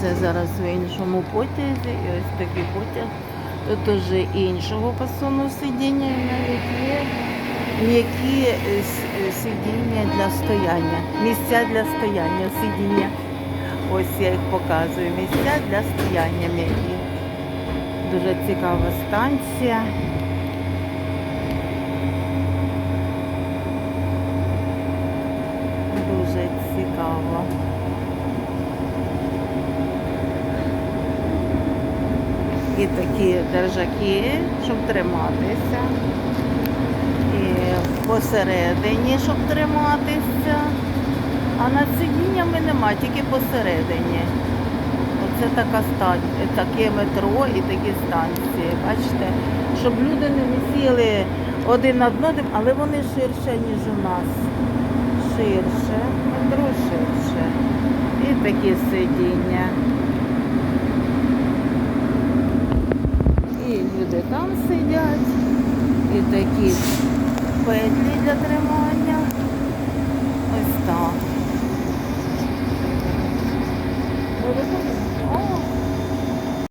Це зараз в іншому потязі, і ось такий потяг. Тут уже іншого фасону сидіння, навіть є м'які е, е, сидіння для стояння, місця для стояння, сидіння. Ось я їх показую. Місця для стояння м'які. Дуже цікава станція. Дуже цікаво. І такі держаки, щоб триматися. І посередині, щоб триматися. А над сидіннями нема, тільки посередині. Оце така ста... таке метро і такі станції. Бачите? Щоб люди не висіли один над одним, але вони ширше, ніж у нас. Ширше, метро ширше. І такі сидіння. І люди там сидять, і такі петлі для тримання. Ось так.